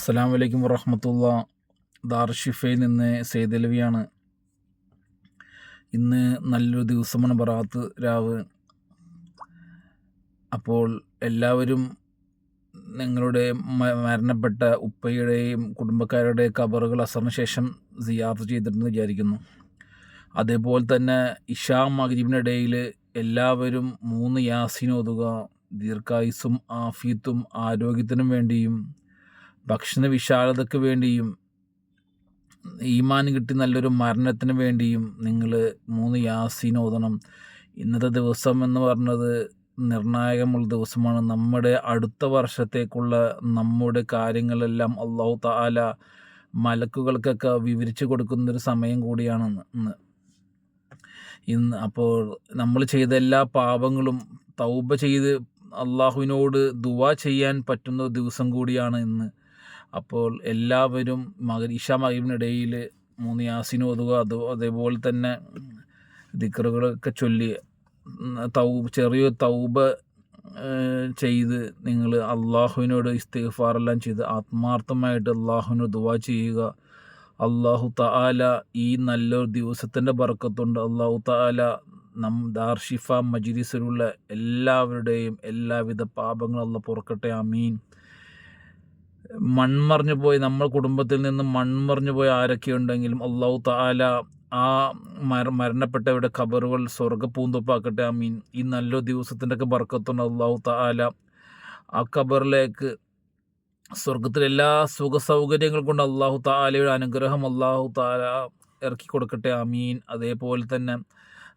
അസ്സാം വലൈക്കും വറഹമത്തുള്ള ദാർഷിഫയിൽ നിന്ന് സെയ്തലവിയാണ് ഇന്ന് നല്ലൊരു ദിവസമാണ് ബറാത്ത് രാവ്. അപ്പോൾ എല്ലാവരും നിങ്ങളുടെ മരണപ്പെട്ട ഉപ്പയുടെയും കുടുംബക്കാരുടെ കബറുകൾ അസറിന് ശേഷം സിയാർത്ത് ചെയ്തിട്ടുണ്ടെന്ന് വിചാരിക്കുന്നു. അതേപോലെ തന്നെ ഇഷാ മഗ്രീബിനിടയിൽ എല്ലാവരും മൂന്ന് യാസീൻ ഓതുക ദീർഘായുസും ആഫീത്തും ആരോഗ്യത്തിനും വേണ്ടിയും ഭക്ഷണ വിശാലതയ്ക്ക് വേണ്ടിയും ഈമാൻ കിട്ടി നല്ലൊരു മരണത്തിന് വേണ്ടിയും നിങ്ങൾ മൂന്ന് യാസീൻ ഓതണം ഇന്നത്തെ ദിവസം എന്ന് പറഞ്ഞത് നിർണായകമുള്ള ദിവസമാണ്. നമ്മുടെ അടുത്ത വർഷത്തേക്കുള്ള നമ്മുടെ കാര്യങ്ങളെല്ലാം അള്ളാഹു താല മലക്കുകൾക്കൊക്കെ വിവരിച്ചു കൊടുക്കുന്നൊരു സമയം കൂടിയാണ് ഇന്ന്. ഇന്ന് അപ്പോൾ നമ്മൾ ചെയ്ത എല്ലാ പാപങ്ങളും തൗബ ചെയ്ത് അള്ളാഹുവിനോട് ദുവാ ചെയ്യാൻ പറ്റുന്ന ദിവസം കൂടിയാണ് ഇന്ന്. അപ്പോൾ എല്ലാവരും മക ഇഷ മകീബിനിടയിൽ മൂന്ന് യാസിന് ഓതുക അത് അതേപോലെ തന്നെ ദിക്കറുകളൊക്കെ ചൊല്ലി തൗബ് ചെറിയ തൗബ ചെയ്ത് നിങ്ങൾ അള്ളാഹുവിനോട് ഇസ്തിഫാറെല്ലാം ചെയ്ത് ആത്മാർത്ഥമായിട്ട് അള്ളാഹുവിന് ദുവാ ചെയ്യുക. അള്ളാഹു താല ഈ നല്ലൊരു ദിവസത്തിന്റെ ബർക്കത്തുണ്ട്. അള്ളാഹു താല നം ദാർഷിഫ മജിലിസിലുള്ള എല്ലാവരുടെയും എല്ലാവിധ പാപങ്ങളും അള്ള പുറക്കട്ടെ. അമീൻ മൺമറിഞ്ഞു പോയി നമ്മൾ കുടുംബത്തിൽ നിന്ന് മൺമറിഞ്ഞു പോയ ആരൊക്കെ ഉണ്ടെങ്കിലും അള്ളാഹു താല ആ മര മരണപ്പെട്ടവരുടെ ഖബറുകൾ സ്വർഗപ്പൂന്തൊപ്പാക്കട്ടെ ആ മീൻ ഈ നല്ല ദിവസത്തിന്റെ ഒക്കെ ബർക്കത്തുണ്ട് അള്ളാഹു താല ആ ഖബറിലേക്ക് സ്വർഗത്തിലെ എല്ലാ സുഖ സൗകര്യങ്ങൾ കൊണ്ട് അള്ളാഹു താലയുടെ അനുഗ്രഹം അള്ളാഹു താല ഇറക്കി കൊടുക്കട്ടെ അമീൻ അതേപോലെ തന്നെ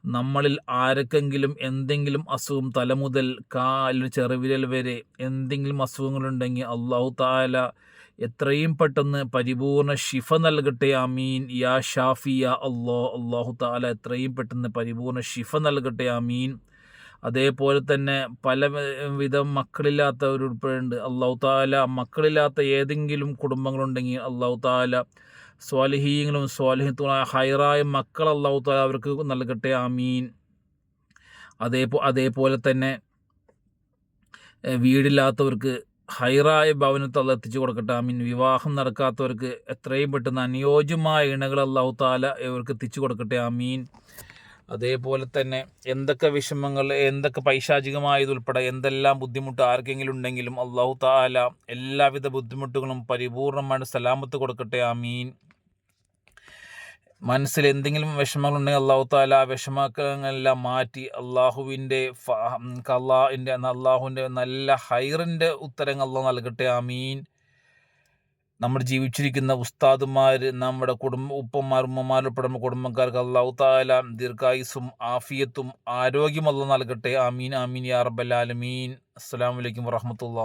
നമ്മളിൽ ആരൊക്കെങ്കിലും എന്തെങ്കിലും അസുഖം തലമുതൽ മുതൽ കാലിൽ ചെറുവിരൽ വരെ എന്തെങ്കിലും അസുഖങ്ങളുണ്ടെങ്കിൽ അള്ളാഹു താല എത്രയും പെട്ടെന്ന് പരിപൂർണ ഷിഫ നൽകട്ടെ അമീൻ യാ ഷാഫി യാ അള്ളോ അള്ളാഹു താല എത്രയും പെട്ടെന്ന് പരിപൂർണ ഷിഫ നൽകട്ടെ അമീൻ അതേപോലെ തന്നെ പല വിധം മക്കളില്ലാത്തവരുൾപ്പെടെയുണ്ട് അള്ളാഹു താല മക്കളില്ലാത്ത ഏതെങ്കിലും കുടുംബങ്ങളുണ്ടെങ്കിൽ അള്ളാഹു താല സ്വാലിഹീങ്ങളും സ്വാലിഹത്തുമായ ഹൈറായ മക്കൾ അള്ളാഹു താല അവർക്ക് നൽകട്ടെ ആമീൻ. അതേപോ അതേപോലെ തന്നെ വീടില്ലാത്തവർക്ക് ഹൈറായ ഭവനത്തിൽ എത്തിച്ചു കൊടുക്കട്ടെ ആമീൻ. വിവാഹം നടക്കാത്തവർക്ക് എത്രയും പെട്ടെന്ന് അനുയോജ്യമായ ഇണകൾ അള്ളാഹു താല ഇവർക്ക് എത്തിച്ചു കൊടുക്കട്ടെ ആമീൻ. അതേപോലെ തന്നെ എന്തൊക്കെ വിഷമങ്ങൾ എന്തൊക്കെ പൈശാചികമായതുൾപ്പെടെ എന്തെല്ലാം ബുദ്ധിമുട്ട് ആർക്കെങ്കിലും ഉണ്ടെങ്കിലും അള്ളാഹു താല എല്ലാവിധ ബുദ്ധിമുട്ടുകളും പരിപൂർണമായിട്ട് സലാമത്ത് കൊടുക്കട്ടെ ആമീൻ. മനസ്സിൽ എന്തെങ്കിലും വിഷമങ്ങളുണ്ടെങ്കിൽ അള്ളാഹു താല ആ വിഷമങ്ങളെല്ലാം മാറ്റി അള്ളാഹുവിന്റെ അള്ളാഹിന്റെ അള്ളാഹുവിന്റെ നല്ല ഹൈറിന്റെ ഉത്തരങ്ങൾ അള്ളാഹ് നൽകട്ടെ ആമീൻ. നമ്മൾ ജീവിച്ചിരിക്കുന്ന ഉസ്താദുമാർ നമ്മുടെ കുടുംബ ഉപ്പന്മാർ ഉമ്മമാർ ഉൾപ്പെടുന്ന കുടുംബക്കാർക്ക് അള്ളാഹു താല ദീർഘായുസും ആഫിയത്തും ആരോഗ്യമുള്ള നൽകട്ടെ. ആമീൻ ആമീൻ യാ റബ്ബൽ ആലമീൻ. അസ്സാം വലൈക്കും വറഹമത്തുള്ള